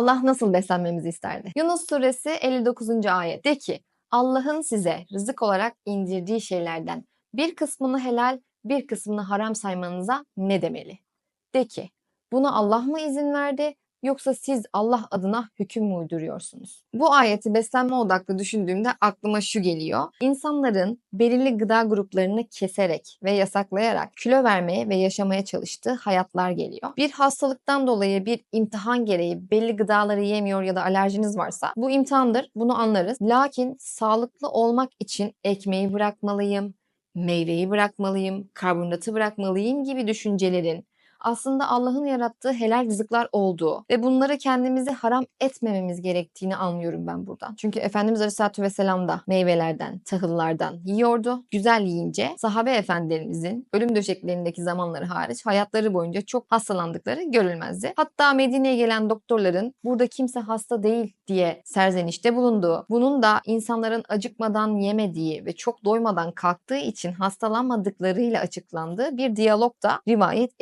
Allah nasıl beslenmemizi isterdi? Yunus suresi 59. ayet de ki Allah'ın size rızık olarak indirdiği şeylerden bir kısmını helal, bir kısmını haram saymanıza ne demeli? De ki buna Allah mı izin verdi yoksa siz Allah adına hüküm mü uyduruyorsunuz? Bu ayeti beslenme odaklı düşündüğümde aklıma şu geliyor. İnsanların belirli gıda gruplarını keserek ve yasaklayarak kilo vermeye ve yaşamaya çalıştığı hayatlar geliyor. Bir hastalıktan dolayı bir imtihan gereği belli gıdaları yemiyor ya da alerjiniz varsa bu imtihandır. Bunu anlarız. Lakin sağlıklı olmak için ekmeği bırakmalıyım, meyveyi bırakmalıyım, karbonhidratı bırakmalıyım gibi düşüncelerin aslında Allah'ın yarattığı helal rızıklar olduğu ve bunları kendimizi haram etmememiz gerektiğini anlıyorum ben buradan. Çünkü Efendimiz Aleyhisselatü Vesselam da meyvelerden, tahıllardan yiyordu. Güzel yiyince sahabe efendilerimizin ölüm döşeklerindeki zamanları hariç hayatları boyunca çok hastalandıkları görülmezdi. Hatta Medine'ye gelen doktorların burada kimse hasta değil diye serzenişte bulunduğu, bunun da insanların acıkmadan yemediği ve çok doymadan kalktığı için hastalanmadıklarıyla açıklandığı bir diyalog da rivayet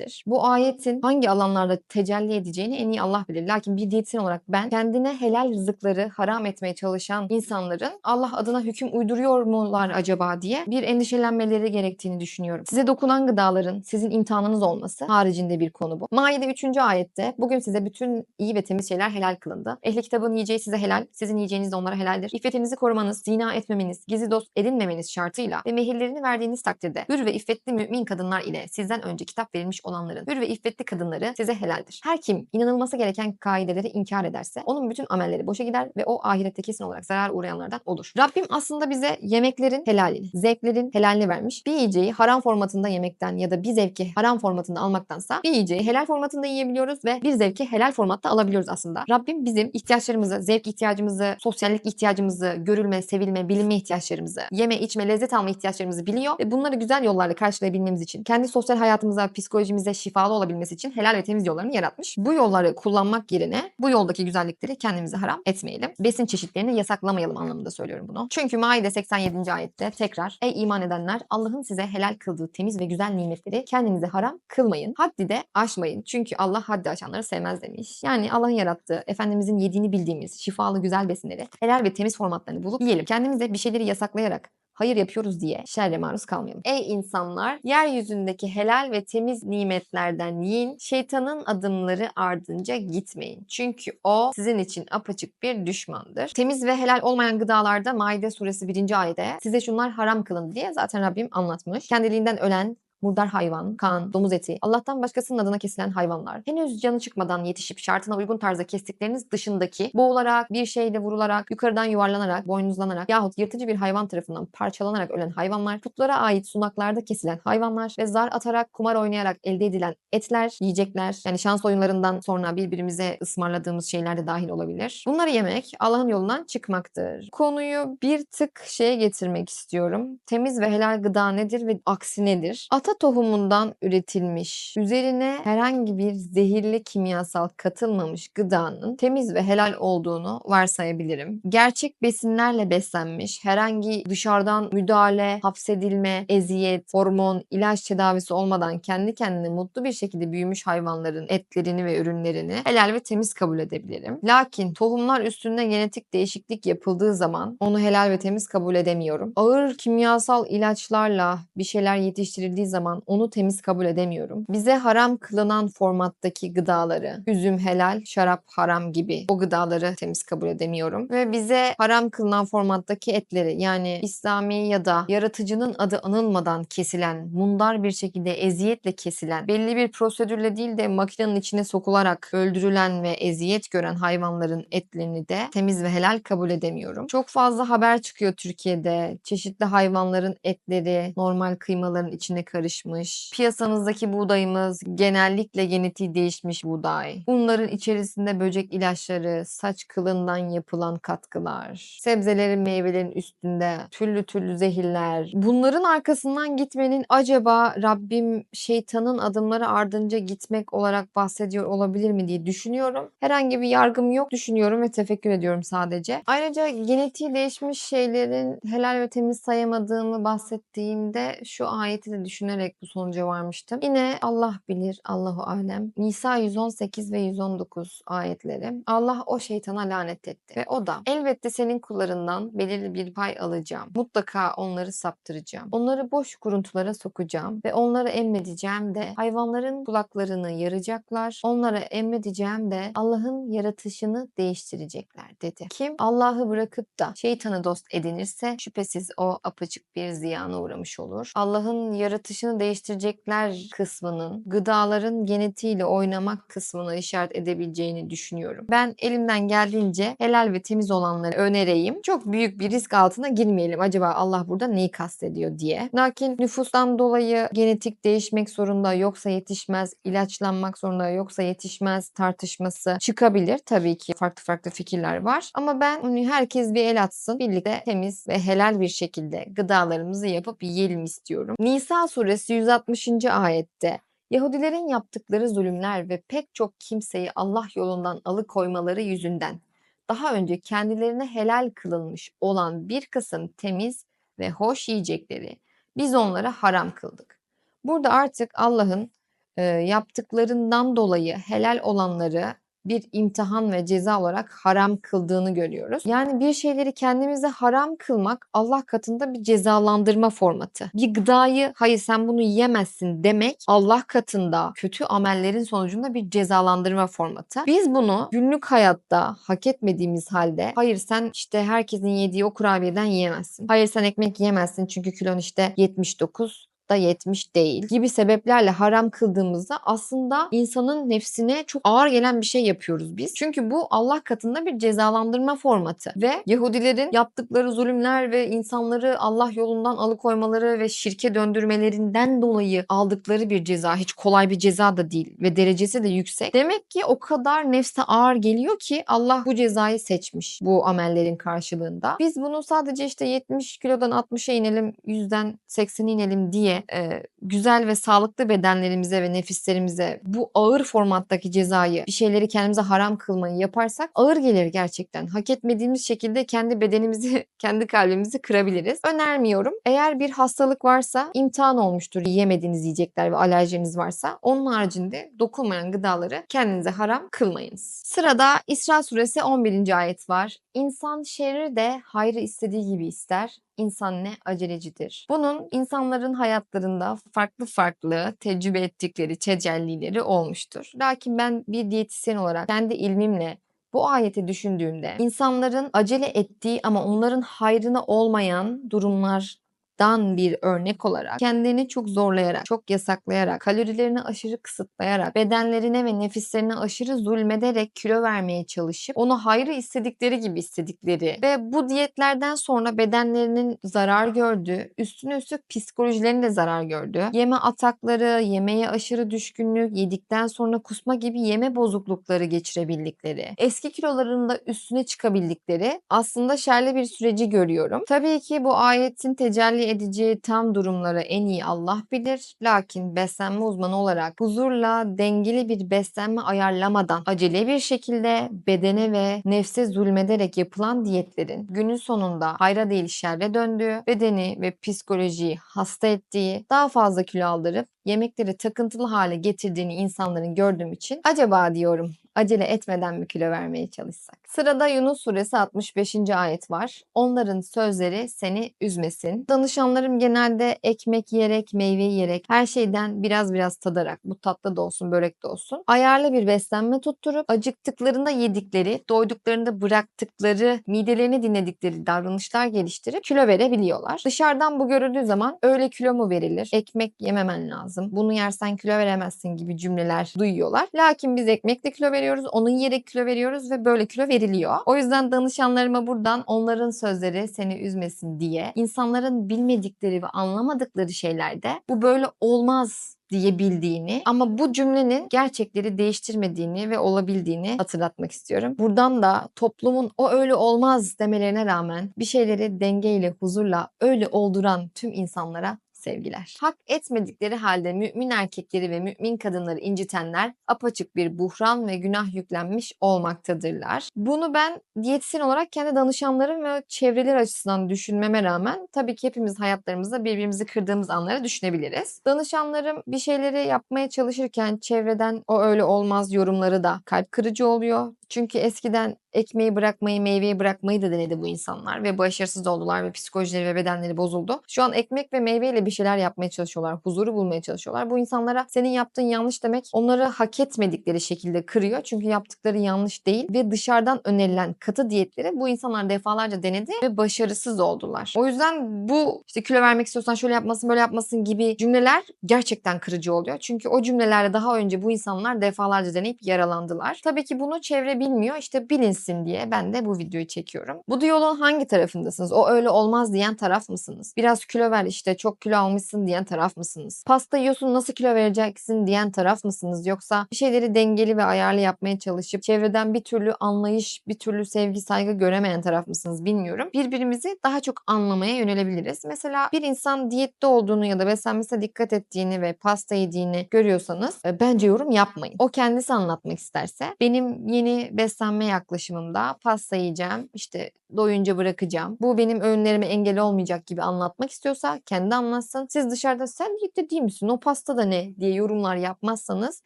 edilmiştir. Bu ayetin hangi alanlarda tecelli edeceğini en iyi Allah bilir. Lakin bir diyetisyen olarak ben kendine helal rızıkları haram etmeye çalışan insanların Allah adına hüküm uyduruyor mular acaba diye bir endişelenmeleri gerektiğini düşünüyorum. Size dokunan gıdaların sizin imtihanınız olması haricinde bir konu bu. Maide 3. ayette bugün size bütün iyi ve temiz şeyler helal kılındı. Ehli kitabın yiyeceği size helal, sizin yiyeceğiniz de onlara helaldir. İffetinizi korumanız, zina etmemeniz, gizli dost edinmemeniz şartıyla ve mehirlerini verdiğiniz takdirde hür ve iffetli mümin kadınlar ile sizden önce kitap verilmiş olanların hür ve iffetli kadınları size helaldir. Her kim inanılması gereken kaideleri inkar ederse onun bütün amelleri boşa gider ve o ahirette kesin olarak zarar uğrayanlardan olur. Rabbim aslında bize yemeklerin helalini, zevklerin helalini vermiş. Bir yiyeceği haram formatında yemekten ya da bir zevki haram formatında almaktansa bir yiyeceği helal formatında yiyebiliyoruz ve bir zevki helal formatta alabiliyoruz aslında. Rabbim bizim ihtiyaçlarımızı, zevk ihtiyacımızı, sosyallik ihtiyacımızı, görülme, sevilme, bilinme ihtiyaçlarımızı, yeme, içme, lezzet alma ihtiyaçlarımızı biliyor ve bunları güzel yollarla karşılayabilmemiz için, kendi sosyal hayatımıza, psikolojimize şifalı olabilmesi için helal ve temiz yollarını yaratmış. Bu yolları kullanmak yerine bu yoldaki güzellikleri kendimize haram etmeyelim. Besin çeşitlerini yasaklamayalım anlamında söylüyorum bunu. Çünkü Maide 87. ayette tekrar ey iman edenler Allah'ın size helal kıldığı temiz ve güzel nimetleri kendinize haram kılmayın. Haddi de aşmayın. Çünkü Allah haddi aşanları sevmez demiş. Yani Allah'ın yarattığı, Efendimizin yediğini bildiğimiz şifalı güzel besinleri helal ve temiz formatlarını bulup yiyelim. Kendimize bir şeyleri yasaklayarak hayır yapıyoruz diye şerre maruz kalmayalım. Ey insanlar yeryüzündeki helal ve temiz nimetlerden yiyin. Şeytanın adımları ardınca gitmeyin. Çünkü o sizin için apaçık bir düşmandır. Temiz ve helal olmayan gıdalarda Maide suresi 1. ayette size şunlar haram kılın diye zaten Rabbim anlatmış. Kendiliğinden ölen murdar hayvan, kan, domuz eti, Allah'tan başkasının adına kesilen hayvanlar, henüz canı çıkmadan yetişip şartına uygun tarzda kestikleriniz dışındaki boğularak, bir şeyle vurularak, yukarıdan yuvarlanarak, boynuzlanarak yahut yırtıcı bir hayvan tarafından parçalanarak ölen hayvanlar, putlara ait sunaklarda kesilen hayvanlar ve zar atarak, kumar oynayarak elde edilen etler, yiyecekler, yani şans oyunlarından sonra birbirimize ısmarladığımız şeyler de dahil olabilir. Bunları yemek Allah'ın yolundan çıkmaktır. Konuyu bir tık şeye getirmek istiyorum. Temiz ve helal gıda nedir ve aksi nedir? Ata tohumundan üretilmiş, üzerine herhangi bir zehirli kimyasal katılmamış gıdanın temiz ve helal olduğunu varsayabilirim. Gerçek besinlerle beslenmiş, herhangi dışarıdan müdahale, hapsedilme, eziyet, hormon, ilaç tedavisi olmadan kendi kendine mutlu bir şekilde büyümüş hayvanların etlerini ve ürünlerini helal ve temiz kabul edebilirim. Lakin tohumlar üstünde genetik değişiklik yapıldığı zaman onu helal ve temiz kabul edemiyorum. Ağır kimyasal ilaçlarla bir şeyler yetiştirildiği zaman zaman onu temiz kabul edemiyorum. Bize haram kılınan formattaki gıdaları, üzüm helal, şarap haram gibi o gıdaları temiz kabul edemiyorum. Ve bize haram kılınan formattaki etleri yani İslami ya da yaratıcının adı anılmadan kesilen, mundar bir şekilde eziyetle kesilen, belli bir prosedürle değil de makinenin içine sokularak öldürülen ve eziyet gören hayvanların etlerini de temiz ve helal kabul edemiyorum. Çok fazla haber çıkıyor Türkiye'de. Çeşitli hayvanların etleri normal kıymaların içine karışmış karışmış. Piyasamızdaki buğdayımız genellikle genetiği değişmiş buğday. Bunların içerisinde böcek ilaçları, saç kılından yapılan katkılar, sebzelerin, meyvelerin üstünde türlü türlü zehirler. Bunların arkasından gitmenin acaba Rabbim şeytanın adımları ardınca gitmek olarak bahsediyor olabilir mi diye düşünüyorum. Herhangi bir yargım yok düşünüyorum ve tefekkür ediyorum sadece. Ayrıca genetiği değişmiş şeylerin helal ve temiz sayamadığımı bahsettiğimde şu ayeti de düşünerek düşünerek bu sonuca varmıştım. Yine Allah bilir, Allahu alem. Nisa 118 ve 119 ayetleri. Allah o şeytana lanet etti ve o da elbette senin kullarından belirli bir pay alacağım. Mutlaka onları saptıracağım. Onları boş kuruntulara sokacağım ve onları emredeceğim de hayvanların kulaklarını yaracaklar. Onlara emredeceğim de Allah'ın yaratışını değiştirecekler dedi. Kim Allah'ı bırakıp da şeytanı dost edinirse şüphesiz o apaçık bir ziyana uğramış olur. Allah'ın yaratışını değiştirecekler kısmının gıdaların genetiğiyle oynamak kısmına işaret edebileceğini düşünüyorum. Ben elimden geldiğince helal ve temiz olanları önereyim. Çok büyük bir risk altına girmeyelim. Acaba Allah burada neyi kastediyor diye. Lakin nüfustan dolayı genetik değişmek zorunda yoksa yetişmez, ilaçlanmak zorunda yoksa yetişmez tartışması çıkabilir. Tabii ki farklı farklı fikirler var. Ama ben hani herkes bir el atsın. Birlikte temiz ve helal bir şekilde gıdalarımızı yapıp yiyelim istiyorum. Nisa suresi 160. ayette Yahudilerin yaptıkları zulümler ve pek çok kimseyi Allah yolundan alıkoymaları yüzünden daha önce kendilerine helal kılınmış olan bir kısım temiz ve hoş yiyecekleri biz onlara haram kıldık. Burada artık Allah'ın e, yaptıklarından dolayı helal olanları bir imtihan ve ceza olarak haram kıldığını görüyoruz. Yani bir şeyleri kendimize haram kılmak Allah katında bir cezalandırma formatı. Bir gıdayı hayır sen bunu yiyemezsin demek Allah katında kötü amellerin sonucunda bir cezalandırma formatı. Biz bunu günlük hayatta hak etmediğimiz halde hayır sen işte herkesin yediği o kurabiyeden yiyemezsin. Hayır sen ekmek yiyemezsin çünkü kilon işte 79 da yetmiş değil gibi sebeplerle haram kıldığımızda aslında insanın nefsine çok ağır gelen bir şey yapıyoruz biz. Çünkü bu Allah katında bir cezalandırma formatı ve Yahudilerin yaptıkları zulümler ve insanları Allah yolundan alıkoymaları ve şirke döndürmelerinden dolayı aldıkları bir ceza hiç kolay bir ceza da değil ve derecesi de yüksek. Demek ki o kadar nefse ağır geliyor ki Allah bu cezayı seçmiş bu amellerin karşılığında. Biz bunu sadece işte 70 kilodan 60'a inelim, 100'den 80'e inelim diye e, güzel ve sağlıklı bedenlerimize ve nefislerimize bu ağır formattaki cezayı bir şeyleri kendimize haram kılmayı yaparsak ağır gelir gerçekten. Hak etmediğimiz şekilde kendi bedenimizi, kendi kalbimizi kırabiliriz. Önermiyorum. Eğer bir hastalık varsa imtihan olmuştur yemediğiniz yiyecekler ve alerjiniz varsa onun haricinde dokunmayan gıdaları kendinize haram kılmayınız. Sırada İsra suresi 11. ayet var. İnsan şerri de hayrı istediği gibi ister. İnsan ne acelecidir. Bunun insanların hayatlarında farklı farklı tecrübe ettikleri tecellileri olmuştur. Lakin ben bir diyetisyen olarak kendi ilmimle bu ayeti düşündüğümde insanların acele ettiği ama onların hayrına olmayan durumlar dan bir örnek olarak kendini çok zorlayarak, çok yasaklayarak, kalorilerini aşırı kısıtlayarak, bedenlerine ve nefislerine aşırı zulmederek kilo vermeye çalışıp onu hayrı istedikleri gibi istedikleri ve bu diyetlerden sonra bedenlerinin zarar gördüğü, üstüne üstlük psikolojilerinin de zarar gördüğü, yeme atakları, yemeğe aşırı düşkünlük, yedikten sonra kusma gibi yeme bozuklukları geçirebildikleri, eski kilolarında üstüne çıkabildikleri aslında şerli bir süreci görüyorum. Tabii ki bu ayetin tecelli edeceği tam durumları en iyi Allah bilir. Lakin beslenme uzmanı olarak huzurla dengeli bir beslenme ayarlamadan acele bir şekilde bedene ve nefse zulmederek yapılan diyetlerin günün sonunda hayra değil şerre döndüğü, bedeni ve psikolojiyi hasta ettiği, daha fazla kilo aldırıp yemekleri takıntılı hale getirdiğini insanların gördüğüm için acaba diyorum acele etmeden mi kilo vermeye çalışsak? Sırada Yunus suresi 65. ayet var. Onların sözleri seni üzmesin. Danışanlarım genelde ekmek yiyerek, meyve yiyerek, her şeyden biraz biraz tadarak, bu tatlı da olsun, börek de olsun, ayarlı bir beslenme tutturup acıktıklarında yedikleri, doyduklarında bıraktıkları, midelerini dinledikleri davranışlar geliştirip kilo verebiliyorlar. Dışarıdan bu görüldüğü zaman öyle kilo mu verilir? Ekmek yememen lazım. Bunu yersen kilo veremezsin gibi cümleler duyuyorlar. Lakin biz ekmekle kilo veriyoruz, onu yiyerek kilo veriyoruz ve böyle kilo veriliyor. O yüzden danışanlarıma buradan onların sözleri seni üzmesin diye insanların bilmedikleri ve anlamadıkları şeylerde bu böyle olmaz diyebildiğini ama bu cümlenin gerçekleri değiştirmediğini ve olabildiğini hatırlatmak istiyorum. Buradan da toplumun o öyle olmaz demelerine rağmen bir şeyleri dengeyle, huzurla öyle olduran tüm insanlara sevgiler. Hak etmedikleri halde mümin erkekleri ve mümin kadınları incitenler apaçık bir buhran ve günah yüklenmiş olmaktadırlar. Bunu ben diyetisyen olarak kendi danışanlarım ve çevreler açısından düşünmeme rağmen tabii ki hepimiz hayatlarımızda birbirimizi kırdığımız anları düşünebiliriz. Danışanlarım bir şeyleri yapmaya çalışırken çevreden o öyle olmaz yorumları da kalp kırıcı oluyor. Çünkü eskiden ekmeği bırakmayı, meyveyi bırakmayı da denedi bu insanlar ve başarısız oldular ve psikolojileri ve bedenleri bozuldu. Şu an ekmek ve meyveyle bir şeyler yapmaya çalışıyorlar, huzuru bulmaya çalışıyorlar. Bu insanlara senin yaptığın yanlış demek onları hak etmedikleri şekilde kırıyor. Çünkü yaptıkları yanlış değil ve dışarıdan önerilen katı diyetleri bu insanlar defalarca denedi ve başarısız oldular. O yüzden bu işte kilo vermek istiyorsan şöyle yapmasın, böyle yapmasın gibi cümleler gerçekten kırıcı oluyor. Çünkü o cümlelerle daha önce bu insanlar defalarca deneyip yaralandılar. Tabii ki bunu çevre bilmiyor. İşte bilinsin diye ben de bu videoyu çekiyorum. Bu diyaloğun hangi tarafındasınız? O öyle olmaz diyen taraf mısınız? Biraz kilo ver işte çok kilo almışsın diyen taraf mısınız? Pasta yiyorsun nasıl kilo vereceksin diyen taraf mısınız? Yoksa bir şeyleri dengeli ve ayarlı yapmaya çalışıp çevreden bir türlü anlayış, bir türlü sevgi, saygı göremeyen taraf mısınız bilmiyorum. Birbirimizi daha çok anlamaya yönelebiliriz. Mesela bir insan diyette olduğunu ya da beslenmesine dikkat ettiğini ve pasta yediğini görüyorsanız e, bence yorum yapmayın. O kendisi anlatmak isterse benim yeni beslenme yaklaşımımda pasta yiyeceğim, işte doyunca bırakacağım. Bu benim öğünlerime engel olmayacak gibi anlatmak istiyorsa kendi anlatsın. Siz dışarıda sen diyette değil misin? O pasta da ne diye yorumlar yapmazsanız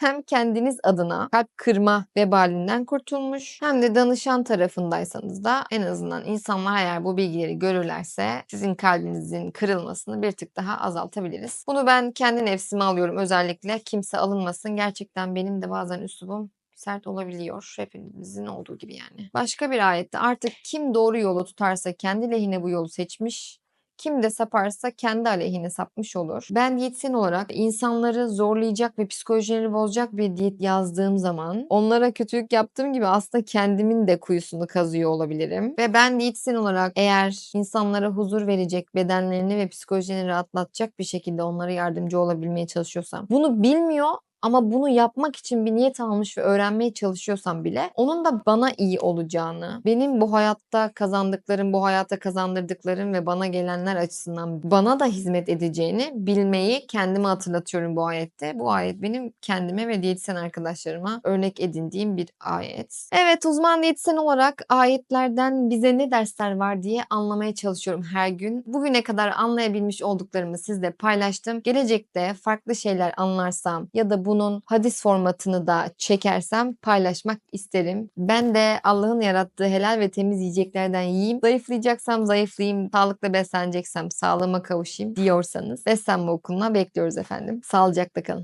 hem kendiniz adına kalp kırma vebalinden kurtulmuş hem de danışan tarafındaysanız da en azından insanlar eğer bu bilgileri görürlerse sizin kalbinizin kırılmasını bir tık daha azaltabiliriz. Bunu ben kendi nefsime alıyorum özellikle. Kimse alınmasın. Gerçekten benim de bazen üslubum sert olabiliyor. Hepimizin olduğu gibi yani. Başka bir ayette artık kim doğru yolu tutarsa kendi lehine bu yolu seçmiş, kim de saparsa kendi aleyhine sapmış olur. Ben diyetisyen olarak insanları zorlayacak ve psikolojilerini bozacak bir diyet yazdığım zaman onlara kötülük yaptığım gibi aslında kendimin de kuyusunu kazıyor olabilirim. Ve ben diyetisyen olarak eğer insanlara huzur verecek, bedenlerini ve psikolojilerini rahatlatacak bir şekilde onlara yardımcı olabilmeye çalışıyorsam bunu bilmiyor ama bunu yapmak için bir niyet almış ve öğrenmeye çalışıyorsam bile onun da bana iyi olacağını, benim bu hayatta kazandıklarım, bu hayata kazandırdıklarım ve bana gelenler açısından bana da hizmet edeceğini bilmeyi kendime hatırlatıyorum bu ayette. Bu ayet benim kendime ve diyetisyen arkadaşlarıma örnek edindiğim bir ayet. Evet uzman diyetisyen olarak ayetlerden bize ne dersler var diye anlamaya çalışıyorum her gün. Bugüne kadar anlayabilmiş olduklarımı sizle paylaştım. Gelecekte farklı şeyler anlarsam ya da bu bunun hadis formatını da çekersem paylaşmak isterim. Ben de Allah'ın yarattığı helal ve temiz yiyeceklerden yiyeyim. Zayıflayacaksam zayıflayayım, sağlıklı besleneceksem sağlığıma kavuşayım diyorsanız beslenme okuluna bekliyoruz efendim. Sağlıcakla kalın.